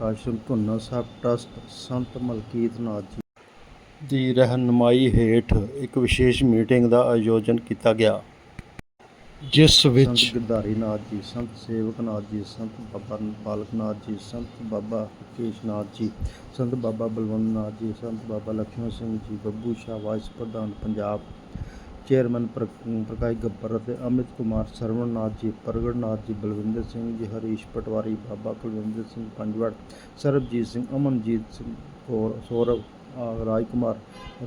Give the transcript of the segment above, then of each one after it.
ਆਸ਼ਰਮ ਧੁੰਨਾ ਸਾਹਿਬ trust ਸੰਤ ਮਲਕੀਤ ਨਾਥ ਜੀ। ਦੀ ਰਹਿਨਮਾਈ ਹੇਠ ਇੱਕ ਵਿਸ਼ੇਸ਼ ਮੀਟਿੰਗ ਦਾ ਆਯੋਜਨ ਕੀਤਾ ਗਿਆ। ਜਿਸ ਸੰਤ ਵਿੱਚ ਗਿਰਧਾਰੀ ਨਾਥ ਜੀ ਸੰਤ ਸੇਵਕ ਨਾਥ ਜੀ ਸੰਤ ਬਾਬਾ ਪਾਲਕ ਨਾਥ ਜੀ ਸੰਤ ਬਾਬਾ ਕੇਸ਼ ਨਾਥ ਜੀ ਸੰਤ ਬਾਬਾ ਬਲਵੰਤ ਨਾਥ ਜੀ ਸੰਤ ਬਾਬਾ ਲక్ష్ਮਣ ਸਿੰਘ ਜੀ ਬੱਬੂ ਸ਼ਾਹ ਵਾਈਸ ਪ੍ਰਧਾਨ ਪੰਜਾਬ ਚੇਅਰਮੈਨ ਪ੍ਰ- ਪ੍ਰਕਾਸ਼ ਗੱਬਰ ਅਤੇ ਅਮਿਤ ਕੁਮਾਰ ਸਰਵਣਨਾਥ ਜੀ, ਪ੍ਰਗਟਨਾਥ ਜੀ, ਬਲਵਿੰਦਰ ਸਿੰਘ ਜੀ, ਹਰੀਸ਼ ਪਟਵਾਰੀ, ਬਾਬਾ ਕੁਲਵਿੰਦਰ ਸਿੰਘ ਪੰਜਵੜ, ਸਰਬਜੀਤ ਸਿੰਘ, ਅਮਨਜੀਤ ਸਿੰਘ ਕੌਰ ਸੌਰਵ ਰਾਜ ਕੁਮਾਰ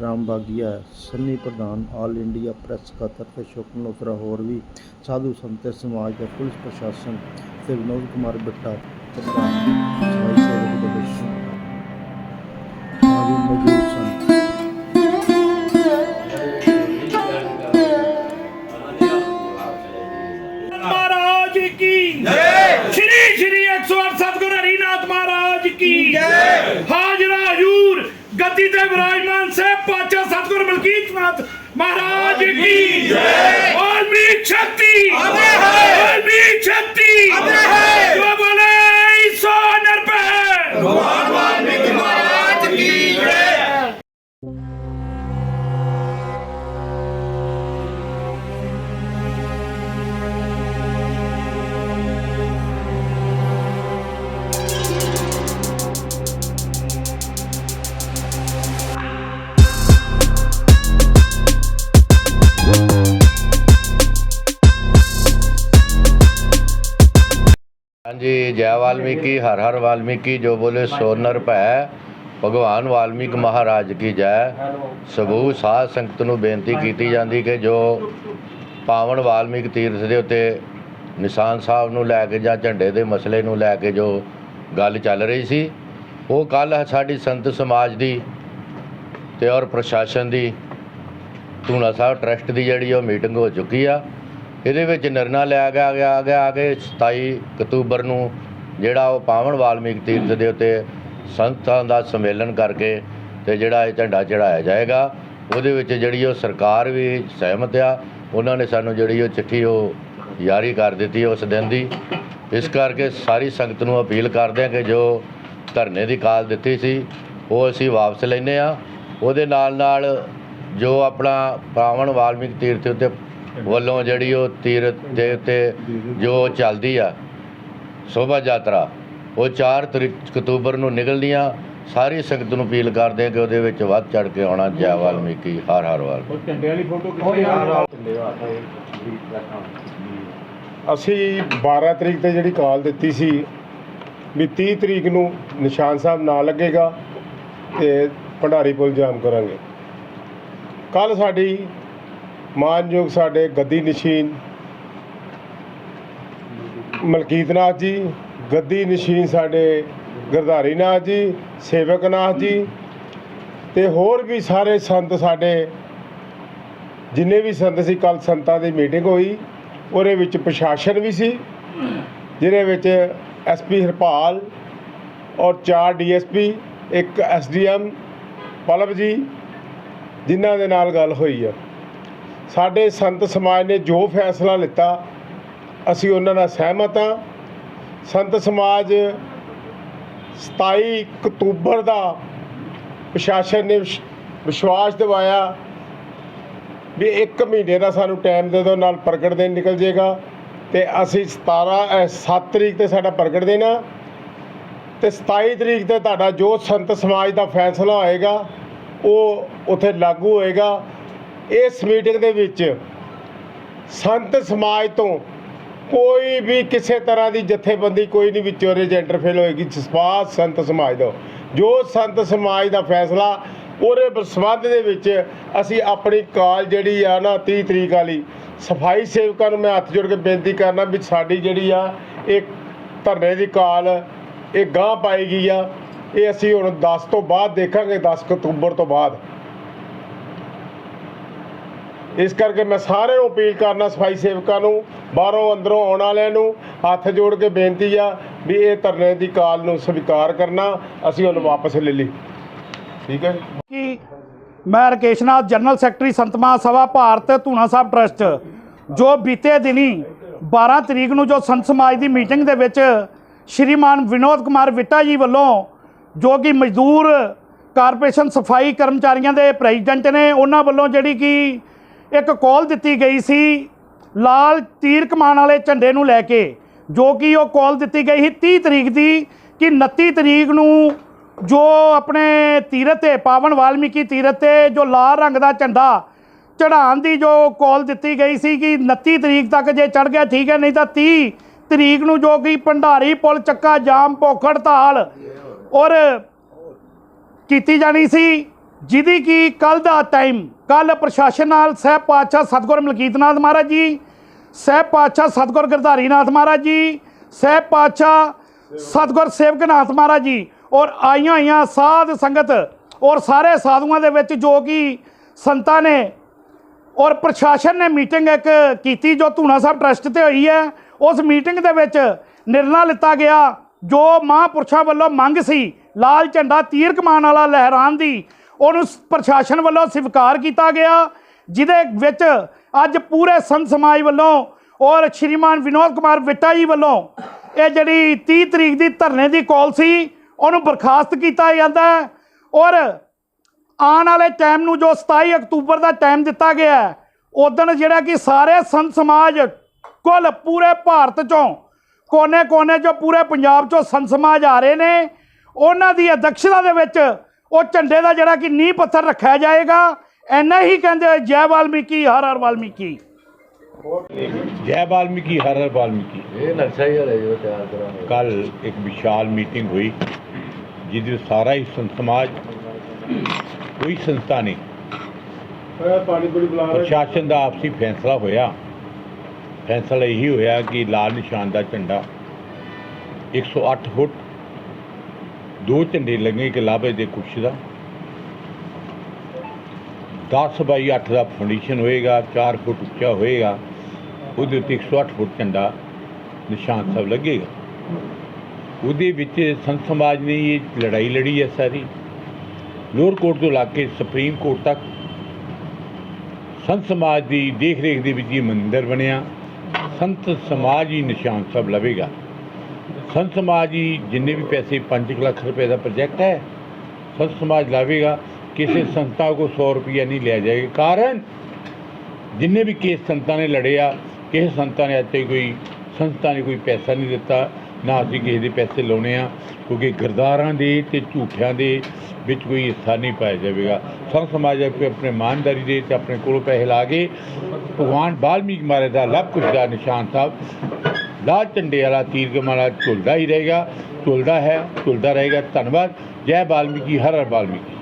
ਰਾਮ ਬਾਗੀਆ ਸੰਨੀ ਪ੍ਰਧਾਨ, ਆਲ ਇੰਡੀਆ ਪ੍ਰੈਸ ਸਕੱਤਰ ਤੇ ਸ਼ੁਕਰ ਨੋਤਰਾ ਹੋਰ ਵੀ ਸਾਧੂ ਸੰਤ ਸਮਾਜ ਦਾ ਪੁਲਿਸ ਪ੍ਰਸ਼ਾਸਨ ਤੇ ਵਿਨੋਦ ਕੁਮਾਰ ਬਿੱਟਾ ਪ੍ਰਧਾਨ ਸਮਾਜ ਸੇਵਕ ਦੇ ਵਿੱਚ ਮੌਜੂਦ महाराज की। जय। श्री श्री 108 सतगुरु हरिनाथ महाराज की। हाजरा हजूर गति ते विराजमान से पाचा सतगुरु मलकीत नाथ महाराज की। शक्ति। ਜੈ ਵਾਲਮੀਕੀ ਹਰ ਹਰ ਵਾਲਮੀਕੀ ਜੋ ਬੋਲੇ ਸੋਨਰ ਭੈ, ਭਗਵਾਨ ਵਾਲਮੀਕ ਮਹਾਰਾਜ ਕੀ ਜੈ। ਸਭੂ ਸਾਧ ਸੰਗਤ ਨੂੰ ਬੇਨਤੀ ਕੀਤੀ ਜਾਂਦੀ ਕਿ ਜੋ ਪਾਵਨ ਵਾਲਮੀਕ ਤੀਰਥ ਦੇ ਉੱਤੇ ਨਿਸ਼ਾਨ ਸਾਹਿਬ ਨੂੰ ਲੈ ਕੇ ਜਾਂ ਝੰਡੇ ਦੇ ਮਸਲੇ ਨੂੰ ਲੈ ਕੇ ਜੋ ਗੱਲ ਚੱਲ ਰਹੀ ਸੀ, ਉਹ ਕੱਲ ਸਾਡੀ ਸੰਤ ਸਮਾਜ ਦੀ ਤੇ ਔਰ ਪ੍ਰਸ਼ਾਸਨ ਦੀ, ਧੂਣਾ ਸਾਹਿਬ ਟਰਸਟ ਦੀ ਜਿਹੜੀ ਉਹ ਮੀਟਿੰਗ ਹੋ ਚੁੱਕੀ ਆ। ਇਹਦੇ ਵਿੱਚ ਨਿਰਣਾ ਲਿਆ ਗਿਆ ਗਿਆ ਗਿਆ ਕਿ 27 ਅਕਤੂਬਰ ਨੂੰ ਜਿਹੜਾ ਉਹ ਪਾਵਨ ਵਾਲਮੀਕ ਤੀਰਥ ਦੇ ਉੱਤੇ ਸੰਤਾਂ ਦਾ ਸੰਮੇਲਨ ਕਰਕੇ ਤੇ ਜਿਹੜਾ ਇਹ ਝੰਡਾ ਚੜਾਇਆ ਜਾਏਗਾ, ਉਹਦੇ ਵਿੱਚ ਜਿਹੜੀ ਉਹ ਸਰਕਾਰ ਵੀ ਸਹਿਮਤ ਆ, ਉਹਨਾਂ ਨੇ ਸਾਨੂੰ ਜਿਹੜੀ ਉਹ ਚਿੱਠੀ ਉਹ ਜਾਰੀ ਕਰ ਦਿੱਤੀ ਉਸ ਦਿਨ ਦੀ। ਇਸ ਕਰਕੇ ਸਾਰੀ ਸੰਗਤ ਨੂੰ ਅਪੀਲ ਕਰਦੇ ਆ ਕਿ ਜੋ ਧਰਨੇ ਦੀ ਕਾਲ ਦਿੱਤੀ ਸੀ, ਉਹ ਅਸੀਂ ਵਾਪਸ ਲੈਨੇ ਆ ਉਹਦੇ ਨਾਲ ਨਾਲ ਜੋ ਆਪਣਾ ਪਾਵਨ ਵਾਲਮੀਕ ਤੀਰਥ ਉੱਤੇ ਵੱਲੋਂ ਜਿਹੜੀ ਉਹ ਤੀਰਥ ਦੇ ਉੱਤੇ ਜੋ ਚੱਲਦੀ ਆ ਸ਼ੋਭਾ ਯਾਤਰਾ ਉਹ 4 ਤਰੀਕ ਅਕਤੂਬਰ ਨੂੰ ਨਿਕਲਦੀਆਂ ਸਾਰੀ ਸੰਗਤ ਨੂੰ ਅਪੀਲ ਕਰਦੇ ਆ ਕਿ ਉਹਦੇ ਵਿੱਚ ਵੱਧ ਚੜ ਕੇ ਆਉਣਾ ਜੈ ਵਾਲਮੀਕੀ ਹਰ ਹਰ ਵਾਲ। ਅਸੀਂ 12 ਤਰੀਕ ਤੇ ਜਿਹੜੀ ਕਾਲ ਦਿੱਤੀ ਸੀ ਵੀ 30 ਤਰੀਕ ਨੂੰ ਨਿਸ਼ਾਨ ਸਾਹਿਬ ਨਾ ਲੱਗੇਗਾ ਤੇ ਭੰਡਾਰੀ ਪੁਲ ਜਾਮ ਕਰਾਂਗੇ। ਕੱਲ ਸਾਡੀ ਮਾਨਯੋਗ ਸਾਡੇ ਗੱਦੀ ਨਸ਼ੀਨ ਮਲਕੀਤ ਨਾਥ ਜੀ, ਗੱਦੀ ਨਸ਼ੀਨ ਸਾਡੇ ਗਰਧਾਰੀ ਨਾਥ ਜੀ, ਸੇਵਕ ਨਾਥ ਜੀ ਤੇ ਹੋਰ ਵੀ ਸਾਰੇ ਸੰਤ ਸਾਡੇ, ਜਿੰਨੇ ਵੀ ਸੰਤ ਸੀ ਕੱਲ ਸੰਤਾਂ ਦੀ ਮੀਟਿੰਗ ਹੋਈ, ਉਹਦੇ ਵਿੱਚ ਪ੍ਰਸ਼ਾਸਨ ਵੀ ਸੀ, ਜਿਹਦੇ ਵਿੱਚ ਐਸਪੀ ਹਰਪਾਲ ਔਰ ਚਾਰ ਡੀਐਸਪੀ ਇੱਕ ਐਸਡੀਐਮ ਪਲਬ ਜੀ, ਜਿਨ੍ਹਾਂ ਦੇ ਨਾਲ ਗੱਲ ਹੋਈ ਆ। ਸਾਡੇ ਸੰਤ ਸਮਾਜ ਨੇ ਜੋ ਫੈਸਲਾ ਲਿੱਤਾ ਅਸੀਂ ਉਹਨਾਂ ਨਾਲ ਸਹਿਮਤ ਹਾਂ। ਸੰਤ ਸਮਾਜ 27 ਅਕਤੂਬਰ ਦਾ ਪ੍ਰਸ਼ਾਸਨ ਨੇ ਵਿਸ਼- ਵਿਸ਼ਵਾਸ ਦਿਵਾਇਆ ਵੀ 1 ਮਹੀਨੇ ਦਾ ਸਾਨੂੰ ਟਾਈਮ ਦੇ ਦਿਓ ਨਾਲ ਪ੍ਰਗਟ ਦਿਨ ਨਿਕਲ ਜਾਏਗਾ। ਤੇ ਅਸੀਂ 17 ਅ, 7 ਤਰੀਕ ਤੇ ਸਾਡਾ ਪ੍ਰਗਟ ਦਿਨ ਆ। ਤੇ 27 ਤਰੀਕ ਤੇ ਤੁਹਾਡਾ ਜੋ ਸੰਤ ਸਮਾਜ ਦਾ ਫੈਸਲਾ ਹੋਏਗਾ ਉਹ ਉਥੇ ਲਾਗੂ ਹੋਏਗਾ। ਇਸ ਮੀਟਿੰਗ ਦੇ ਵਿੱਚ ਸੰਤ ਸਮਾਜ ਤੋਂ ਕੋਈ ਵੀ ਕਿਸੇ ਤਰ੍ਹਾਂ ਦੀ ਜਥੇਬੰਦੀ ਕੋਈ ਨਹੀਂ ਵਿੱਚੋਂ ਜੇ ਇੰਟਰਫੇਲ ਹੋਏਗੀ। ਜਸਪਾਤ ਸੰਤ ਸਮਾਜ ਦਾ। ਜੋ ਸੰਤ ਸਮਾਜ ਦਾ ਫੈਸਲਾ ਉਹਦੇ ਸੰਬੰਧ ਦੇ ਵਿੱਚ ਅਸੀਂ ਆਪਣੀ ਕਾਲ ਜਿਹੜੀ ਆ ਨਾ 30 ਤਰੀਕ ਵਾਲੀ, ਸਫ਼ਾਈ ਸੇਵਕਾਂ ਨੂੰ ਮੈਂ ਹੱਥ ਜੋੜ ਕੇ ਬੇਨਤੀ ਕਰਨਾ ਵੀ ਸਾਡੀ ਜਿਹੜੀ ਆ, ਇਹ ਧਰਨੇ ਦੀ ਕਾਲ, ਇਹ ਗਾਂ ਪਾਈ ਗਈ ਆ। ਇਹ ਅਸੀਂ ਹੁਣ 10 ਤੋਂ ਬਾਅਦ ਦੇਖਾਂਗੇ 10 ਅਕਤੂਬਰ ਤੋਂ ਬਾਅਦ। ਇਸ ਕਰਕੇ ਮੈਂ ਸਾਰਿਆਂ ਨੂੰ ਅਪੀਲ ਕਰਨਾ ਸਫ਼ਾਈ ਸੇਵਕਾਂ ਨੂੰ, ਬਾਹਰੋਂ ਅੰਦਰੋਂ ਆਉਣ ਵਾਲਿਆਂ ਨੂੰ ਹੱਥ ਜੋੜ ਕੇ ਬੇਨਤੀ ਆ ਵੀ ਇਹ ਧਰਨੇ ਦੀ ਕਾਲ ਨੂੰ ਸਵੀਕਾਰ ਕਰਨਾ, ਅਸੀਂ ਉਹਨੂੰ ਵਾਪਸ ਲੈ ਲਈ। ਠੀਕ ਹੈ ਜੀ? ਮੈਂ ਰਕੇਸ਼ ਨਾਥ, ਜਨਰਲ ਸੈਕਟਰੀ ਸੰਤ ਮਹਾਸਭਾ ਭਾਰਤ ਧੂਣਾ ਸਾਹਿਬ ਟਰਸਟ, ਜੋ ਬੀਤੇ ਦਿਨੀ 12 ਤਰੀਕ ਨੂੰ ਜੋ ਸੰਤ ਸਮਾਜ ਦੀ ਮੀਟਿੰਗ ਦੇ ਵਿੱਚ ਸ਼੍ਰੀਮਾਨ ਵਿਨੋਦ ਕੁਮਾਰ ਵਿਟਾ ਜੀ ਵੱਲੋਂ, ਜੋ ਕਿ ਮਜ਼ਦੂਰ ਕਾਰਪੋਰੇਸ਼ਨ ਸਫ਼ਾਈ ਕਰਮਚਾਰੀਆਂ ਦੇ ਪ੍ਰੈਜ਼ੀਡੈਂਟ ਨੇ, ਉਹਨਾਂ ਵੱਲੋਂ ਜਿਹੜੀ ਕਿ ਇੱਕ ਕਾਲ ਦਿੱਤੀ ਗਈ ਸੀ ਲਾਲ ਤੀਰ ਕਮਾਨ ਵਾਲੇ ਝੰਡੇ ਨੂੰ ਲੈ ਕੇ, ਜੋ ਕਿ ਉਹ ਕਾਲ ਦਿੱਤੀ ਗਈ ਸੀ 30 ਤਰੀਕ ਦੀ ਕਿ 29 ਤਰੀਕ ਨੂੰ ਜੋ ਆਪਣੇ ਤੀਰਥ ਤੇ, ਪਾਵਨ ਵਾਲਮੀਕੀ ਤੀਰਥ ਤੇ ਜੋ ਲਾਲ ਰੰਗ ਦਾ ਝੰਡਾ ਚੜਾਉਣ ਦੀ ਜੋ ਕਾਲ ਦਿੱਤੀ ਗਈ ਸੀ ਕਿ 29 ਤਰੀਕ ਤੱਕ ਜੇ ਚੜ ਗਿਆ ਠੀਕ ਹੈ, ਨਹੀਂ ਤਾਂ 30 ਤਰੀਕ ਨੂੰ ਜੋ ਕਿ ਭੰਡਾਰੀ ਪੁਲ, ਚੱਕਾ, ਜਾਮ ਭੁੱਖ ਹੜਤਾਲ ਔਰ ਕੀਤੀ ਜਾਣੀ ਸੀ। ਜਿਹਦੀ ਕਿ ਕੱਲ ਦਾ ਟਾਈਮ ਕੱਲ ਪ੍ਰਸ਼ਾਸਨ ਨਾਲ ਸਹਿਬ ਪਾਤਸ਼ਾਹ ਸਤਗੁਰ ਮਲਕੀਤਨਾਥ ਮਹਾਰਾਜ ਜੀ ਸਹਿਬ ਪਾਤਸ਼ਾਹ ਸਤਗੁਰ ਗਰਧਾਰੀਨਾਥ ਮਹਾਰਾਜ ਜੀ ਸਹਿਬ ਪਾਤਸ਼ਾਹ ਸਤਗੁਰ ਸੇਵਕਨਾਥ ਮਹਾਰਾਜ ਜੀ, ਔਰ ਆਈਆਂ ਹੋਈਆਂ ਸਾਧ ਸੰਗਤ, ਔਰ ਸਾਰੇ ਸਾਧੂਆਂ ਦੇ ਵਿੱਚ ਜੋ ਕਿ ਸੰਤਾਂ ਨੇ, ਔਰ ਪ੍ਰਸ਼ਾਸਨ ਨੇ ਮੀਟਿੰਗ ਇੱਕ ਕੀਤੀ ਜੋ ਧੂਣਾ ਸਾਹਿਬ ਟਰਸਟ ਤੇ ਹੋਈ ਹੈ, ਉਸ ਮੀਟਿੰਗ ਦੇ ਵਿੱਚ ਨਿਰਣਾ ਲਿੱਤਾ ਗਿਆ, ਜੋ ਮਹਾਂਪੁਰਸ਼ਾਂ ਵੱਲੋਂ ਮੰਗ ਸੀ, ਲਾਲ ਝੰਡਾ ਤੀਰ ਕਮਾਨ ਵਾਲਾ ਲਹਿਰਾਨ ਦੀ ਉਹਨੂੰ ਸ- ਪ੍ਰਸ਼ਾਸਨ ਵੱਲੋਂ ਸਵੀਕਾਰ ਕੀਤਾ ਗਿਆ, ਜਿਹਦੇ ਵਿੱਚ ਅੱਜ ਪੂਰੇ ਸੰਤ ਸਮਾਜ ਵੱਲੋਂ ਔਰ ਸ਼੍ਰੀਮਾਨ ਵਿਨੋਦ ਕੁਮਾਰ ਵਿਟਾ ਜੀ ਵੱਲੋਂ ਇਹ ਜਿਹੜੀ 30 ਤਰੀਕ ਦੀ ਧਰਨੇ ਦੀ ਕਾਲ ਸੀ, ਉਹਨੂੰ ਬਰਖਾਸਤ ਕੀਤਾ ਜਾਂਦਾ ਹੈ ਔਰ ਆਉਣ ਵਾਲੇ ਟਾਈਮ ਨੂੰ ਜੋ 27 ਅਕਤੂਬਰ ਦਾ ਟਾਈਮ ਦਿੱਤਾ ਗਿਆ ਹੈ ਉਦੋਂ ਜਿਹੜਾ ਕਿ ਸਾਰੇ ਸੰਤ ਸਮਾਜ ਕੁੱਲ ਪੂਰੇ ਭਾਰਤ ਚੋਂ ਕੋਨੇ-ਕੋਨੇ ਚੋਂ ਪੂਰੇ ਪੰਜਾਬ ਚੋਂ ਸੰਤ ਸਮਾਜ ਆ ਰਹੇ ਨੇ, ਉਹਨਾਂ ਦੀ ਅਧਿਕਸ਼ਤਾ ਦੇ ਵਿੱਚ ਉਹ ਝੰਡੇ ਦਾ ਜਿਹੜਾ ਕਿ ਨੀਂਹ ਪੱਥਰ ਰੱਖਿਆ ਜਾਏਗਾ ਐਨਾ ਹੀ ਕਹਿੰਦੇ ਹੋਏ ਜੈ ਵਾਲਮੀਕੀ ਹਰ ਹਰ ਵਾਲਮੀਕੀ। ਜੈ ਵਾਲਮੀਕੀ ਹਰ ਹਰ ਵਾਲਮੀਕੀ। ਇਹ ਨਕਸ਼ਾ ਹੀ ਹੈ ਜੋ ਤਿਆਰ ਕਰਾਂਗੇ ਕੱਲ ਇੱਕ ਵਿਸ਼ਾਲ ਮੀਟਿੰਗ ਹੋਈ ਜਿਹਦੇ ਵਿੱਚ ਸਾਰਾ ਹੀ ਸੰਤ ਸਮਾਜ ਕੋਈ ਸੰਸਥਾ ਨਹੀਂ। ਪਾਣੀ ਪੂਰੀ ਬੁਲਾ ਪ੍ਰਸ਼ਾਸਨ ਦਾ ਆਪਸੀ ਫੈਸਲਾ ਹੋਇਆ। ਫੈਸਲਾ ਇਹੀ ਹੋਇਆ ਕਿ ਲਾਲ ਨਿਸ਼ਾਨ ਦਾ ਝੰਡਾ 108 ਫੁੱਟ ਦੋ ਝੰਡੇ ਲੱਗੇ ਕਿ ਲਾਭੇ ਦੇ ਕੁਛ ਦਾ। 10 ਬਾਈ 8 ਦਾ ਫਾਊਂਡੇਸ਼ਨ ਹੋਏਗਾ 4 ਫੁੱਟ ਉੱਚਾ ਹੋਏਗਾ, ਉਹਦੇ ਉੱਤੇ 108 ਫੁੱਟ ਝੰਡਾ ਨਿਸ਼ਾਨ ਸਾਹਿਬ ਲੱਗੇਗਾ। ਉਹਦੇ ਵਿੱਚ ਸੰਤ ਸਮਾਜ ਨੇ ਇਹ ਲੜਾਈ ਲੜੀ ਹੈ ਸਾਰੀ। ਲੋਅਰ ਕੋਰਟ ਤੋਂ ਲਾ ਕੇ ਸੁਪਰੀਮ ਕੋਰਟ ਤੱਕ ਸੰਤ ਸਮਾਜ ਦੀ ਦੇਖ ਰੇਖ ਦੇ ਵਿੱਚ ਇਹ ਮੰਦਿਰ ਬਣਿਆ। ਸੰਤ ਸਮਾਜ ਹੀ ਨਿਸ਼ਾਨ ਸਾਹਿਬ ਲਵੇਗਾ ਸੰਤ ਸਮਾਜ ਹੀ ਜਿੰਨੇ ਵੀ ਪੈਸੇ 5 ਲੱਖ ਰੁਪਏ ਦਾ ਪ੍ਰੋਜੈਕਟ ਹੈ, ਸੰਤ ਸਮਾਜ ਲਾਵੇਗਾ, ਕਿਸੇ ਸੰਸਥਾ ਕੋ 100 ਰੁਪਇਆ ਨਹੀਂ ਲਿਆ ਜਾਏਗਾ। ਕਾਰਨ, ਜਿੰਨੇ ਵੀ ਕੇਸ ਸੰਤਾਂ ਨੇ ਲੜਿਆ ਕਿਸੇ ਸੰਤਾਂ ਨੇ ਇੱਥੇ ਕੋਈ ਸੰਸਥਾ ਨੇ ਕੋਈ ਪੈਸਾ ਨਹੀਂ ਦਿੱਤਾ, ਨਾ ਅਸੀਂ ਕਿਸੇ ਦੇ ਪੈਸੇ ਲਾਉਣੇ ਆ, ਕਿਉਂਕਿ ਗਰਦਾਰਾਂ ਦੇ ਤੇ ਝੂਠਿਆਂ ਦੇ ਵਿੱਚ ਕੋਈ ਹਿੱਸਾ ਨਹੀਂ ਪਾਇਆ ਜਾਵੇਗਾ। ਸੰਤ ਸਮਾਜ ਆਪੇ ਆਪਣੇ ਇਮਾਨਦਾਰੀ ਦੇ ਤੇ ਆਪਣੇ ਕੋਲੋਂ ਪੈਸੇ ਲਾ ਕੇ, ਭਗਵਾਨ ਬਾਲਮੀਕ ਮਹਾਰਾਜ ਦਾ ਲੱਭ ਕੁਝ ਦਾ ਨਿਸ਼ਾਨ ਸਾਹਿਬ ਲਾਲ ਝੰਡੇ ਵਾਲਾ ਤੀਰ ਕਮਾਲਾ ਝੁਲਦਾ ਹੀ ਰਹੇਗਾ, ਝੁਲਦਾ ਹੈ, ਝੁਲਦਾ ਰਹੇਗਾ, ਧੰਨਵਾਦ। ਜੈ ਬਾਲਮੀਕੀ, ਹਰ ਹਰ ਬਾਲਮੀਕੀ।